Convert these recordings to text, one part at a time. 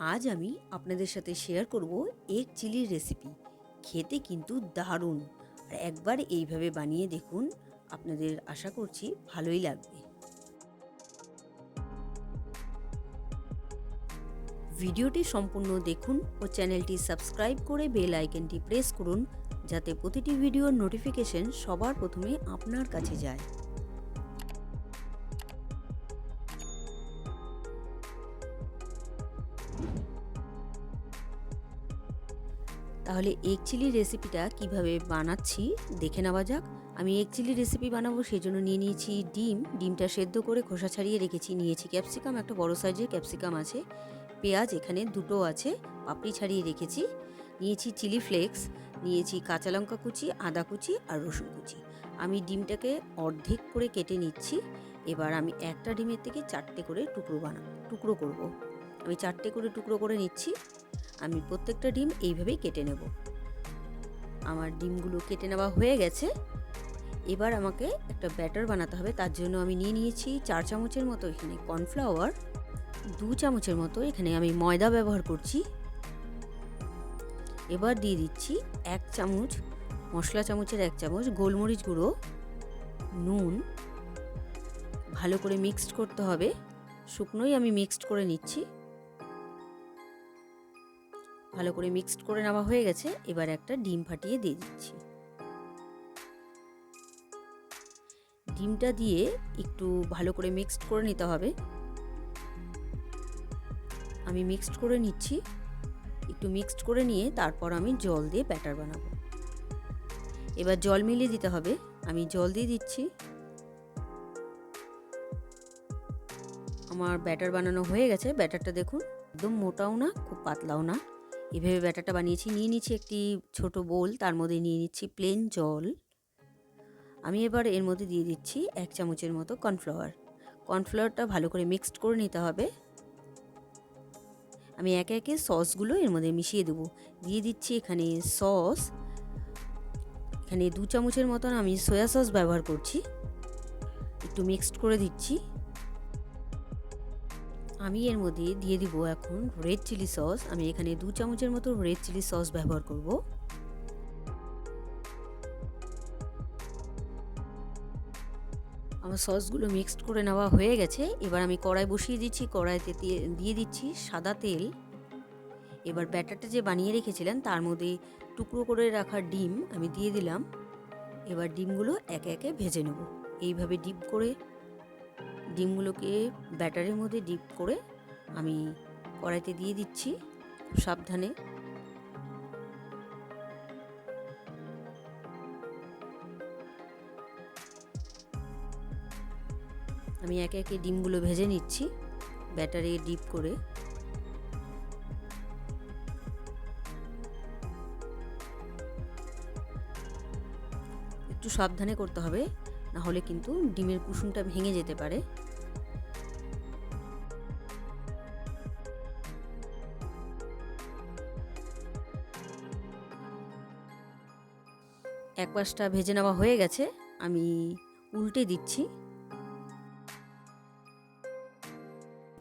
আজ আমি আপনাদের সাথে শেয়ার করব এগ চিলির রেসিপি খেতে কিন্তু দারুণ। আর একবার এইভাবে বানিয়ে দেখুন, আপনাদের আশা করছি ভালোই লাগবে। ভিডিওটি সম্পূর্ণ দেখুন ও চ্যানেলটি সাবস্ক্রাইব করে বেল আইকনটি প্রেস করুন, যাতে প্রতিটি ভিডিওর নোটিফিকেশন সবার প্রথমে আপনার কাছে যায়। তাহলে এগ চিলি রেসিপিটা কীভাবে বানাচ্ছি দেখে নেওয়া যাক। আমি এগ চিলি রেসিপি বানাবো, সেই জন্য নিয়ে নিয়েছি ডিম। ডিমটা সেদ্ধ করে খোসা ছাড়িয়ে রেখেছি, নিয়েছি ক্যাপসিকাম একটা বড় সাইজের ক্যাপসিকাম আছে। পেঁয়াজ এখানে দুটো আছে, পাপড়ি ছাড়িয়ে রেখেছি। নিয়েছি চিলি ফ্লেক্স নিয়েছি কাঁচা লঙ্কা কুচি, আদা কুচি আর রসুন কুচি। আমি ডিমটাকে অর্ধেক করে কেটে নিচ্ছি, এবার আমি একটা ডিমের থেকে চারটে করে টুকরো বানাবো টুকরো করব। আমি চারটে করে টুকরো করে নিচ্ছি। আমি প্রত্যেকটা ডিম এইভাবেই কেটে নেব। আমার ডিমগুলো কেটে নেওয়া হয়ে গেছে। এবার আমাকে একটা ব্যাটার বানাতে হবে। তার জন্য আমি নিয়ে নিয়েছি চার চামচের মতো এখানে কর্নফ্লাওয়ার, দু চামচের মতো এখানে আমি ময়দা ব্যবহার করছি। এবার দিয়ে দিচ্ছি এক চামচ, মশলা চামচের এক চামচ গোলমরিচ গুঁড়ো, নুন। ভালো করে মিক্সড করতে হবে। শুকনোই আমি মিক্সড করে নিচ্ছি। ভালো করে মিক্সড করে নেওয়া হয়ে গেছে। এবার একটা ডিম ফাটিয়ে দিয়ে দিচ্ছি। ডিমটা দিয়ে একটু ভালো করে মিক্সড করে নিতে হবে। আমি মিক্সড করে নিচ্ছি। একটু মিক্সড করে নিয়ে তারপর আমি জল দিয়ে ব্যাটার বানাবো। এবার জল মিলিয়ে দিতে হবে। আমি জল দিয়ে দিচ্ছি। আমার ব্যাটার বানানো হয়ে গেছে। ব্যাটারটা দেখুন, একদম মোটাও না, খুব পাতলাও না। এভাবে ব্যাটারটা বানিয়েছি। নিয়ে নিচ্ছি একটি ছোট বোল, তার মধ্যে নিয়ে নিচ্ছি প্লেন জল। আমি এবার এর মধ্যে দিয়ে দিচ্ছি এক চামচের মতো কর্নফ্লাওয়ার কর্নফ্লাওয়ারটা ভালো করে মিক্সড করে নিতে হবে। আমি একে একে সসগুলো এর মধ্যে মিশিয়ে দেবো। দিয়ে দিচ্ছি এখানে সস এখানে দু চামচের মতন আমি সয়া সস ব্যবহার করছি। একটু মিক্সড করে দিচ্ছি। আমি এর মধ্যে দিয়ে দিব এখন রেড চিলি সস আমি এখানে দু চামচের মতো রেড চিলি সস ব্যবহার করব। আমার সসগুলো মিক্সড করে নেওয়া হয়ে গেছে। এবার আমি কড়াই বসিয়ে দিচ্ছি। কড়াইতে দিয়ে দিচ্ছি সাদা তেল। এবার ব্যাটারটা যে বানিয়ে রেখেছিলেন, তার মধ্যে টুকরো করে রাখা ডিম আমি দিয়ে দিলাম। এবার ডিমগুলো একে একে ভেজে নেব। এইভাবে ডিপ করে ডিমগুলোকে ব্যাটারের মধ্যে ডিপ করে আমি কড়াইতে দিয়ে দিচ্ছি খুব সাবধানে। আমি একে একে ডিমগুলো ভেজে নিচ্ছি ব্যাটারে ডিপ করে। একটু সাবধানে করতে হবে, না হলে কিন্তু ডিমের কুসুমটা ভেঙে যেতে পারে। এক পাশটা ভেজে নেওয়া হয়ে গেছে, আমি উল্টে দিচ্ছি।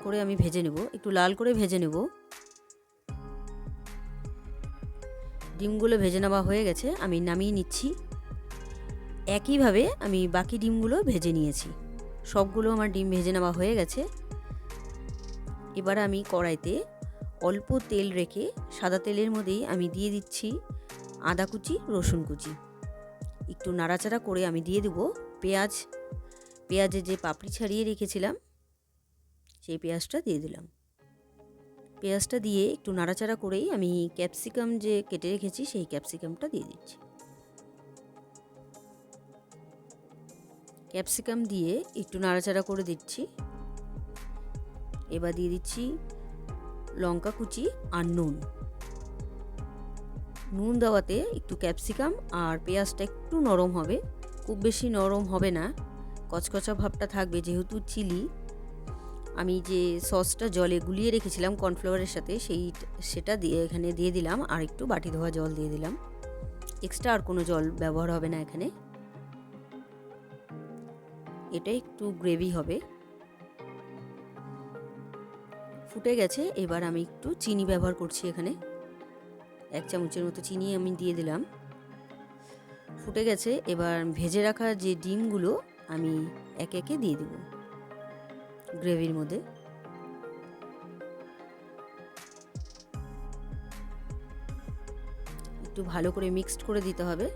করে আমি ভেজে নেব, একটু লাল করে ভেজে নেব। ডিমগুলো ভেজে নেওয়া হয়ে গেছে, আমি নামিয়ে নিচ্ছি। একইভাবে আমি বাকি ডিমগুলো ভেজে নিয়েছি। সবগুলো আমার ডিম ভেজে নেওয়া হয়ে গেছে। এবার আমি কড়াইতে অল্প তেল রেখে সাদা তেলের মধ্যেই আমি দিয়ে দিচ্ছি আদা কুচি, রসুন কুচি। একটু নাড়াচাড়া করে আমি দিয়ে দেবো পেঁয়াজ। পেঁয়াজের যে পাপড়ি ছাড়িয়ে রেখেছিলাম, সেই পেঁয়াজটা দিয়ে দিলাম। পেঁয়াজটা দিয়ে একটু নাড়াচাড়া করেই আমি ক্যাপসিকাম যে কেটে রেখেছি, সেই ক্যাপসিকামটা দিয়ে দিচ্ছি। ক্যাপসিকাম দিয়ে একটু নাড়াচাড়া করে দিচ্ছি। এবার দিয়ে দিচ্ছি লঙ্কা কুচি আর নুন। নুন দেওয়াতে একটু ক্যাপসিকাম আর পেঁয়াজটা একটু নরম হবে। খুব বেশি নরম হবে না। কচকচা ভাবটা থাকবে যেহেতু চিলি। আমি যে সসটা জলে গুলিয়ে রেখেছিলাম কর্নফ্লাওয়ারের সাথে, সেই সেটা দিয়ে এখানে দিয়ে দিলাম আর একটু বাটি ধোয়া জল দিয়ে দিলাম। এক্সট্রা আর কোনো জল ব্যবহার হবে না এখানে। এটা একটু গ্রেভি হবে। ফুটে গেছে, এবার আমি একটু চিনি ব্যবহার করছি এখানে। এক চামচের মতো চিনি আমি দিয়ে দিলাম। ফুটে গেছে, এবার ভেজে রাখা যে ডিমগুলো আমি একে একে দিয়ে দেব গ্রেভির মধ্যে। একটু ভালো করে মিক্সড করে দিতে হবে।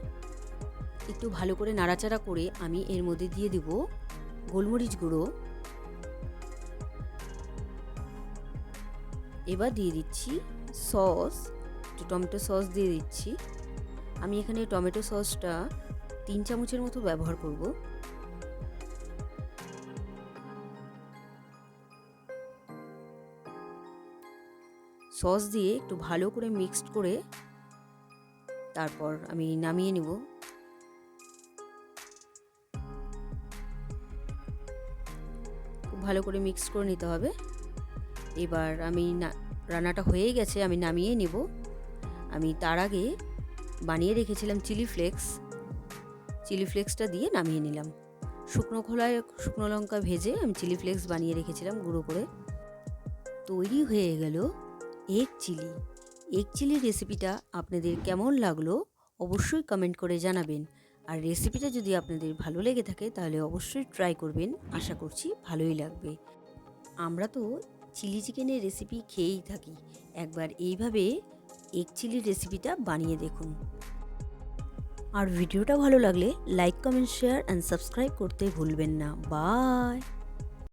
একটু ভালো করে নাড়াচাড়া করে আমি এর মধ্যে দিয়ে দেব গোলমরিচ গুঁড়ো। এবার দিয়ে দিচ্ছি সস। একটু টমেটো সস দিয়ে দিচ্ছি। আমি এখানে টমেটো সসটা তিন চামচের মতো ব্যবহার করব। সস দিয়ে একটু ভালো করে মিক্সড করে তারপর আমি নামিয়ে নিব। খুব ভালো করে মিক্স করে নিতে হবে। এবার আমি রান্নাটা হয়েই গেছে, আমি নামিয়ে নেব। আমি তার আগে বানিয়ে রেখেছিলাম চিলি ফ্লেক্স। চিলি ফ্লেক্সটা দিয়ে নামিয়ে নিলাম। শুকনো খোলায় শুকনো লঙ্কা ভেজে আমি চিলি ফ্লেক্স বানিয়ে রেখেছিলাম গুঁড়ো করে। তৈরি হয়ে গেল এগ চিলি। এগ চিলি রেসিপিটা আপনাদের কেমন লাগল অবশ্যই কমেন্ট করে জানাবেন। আর রেসিপিটা যদি আপনাদের ভালো লেগে থাকে তাহলে অবশ্যই ট্রাই করবেন। আশা করছি ভালোই লাগবে। আমরা তো চিলি চিকেনের রেসিপি খেয়েই থাকি। একবার এইভাবে এগ চিলি রেসিপিটা বানিয়ে দেখুন। আর ভিডিওটা ভালো লাগলে like comment share and subscribe করতে ভুলবেন না। বাই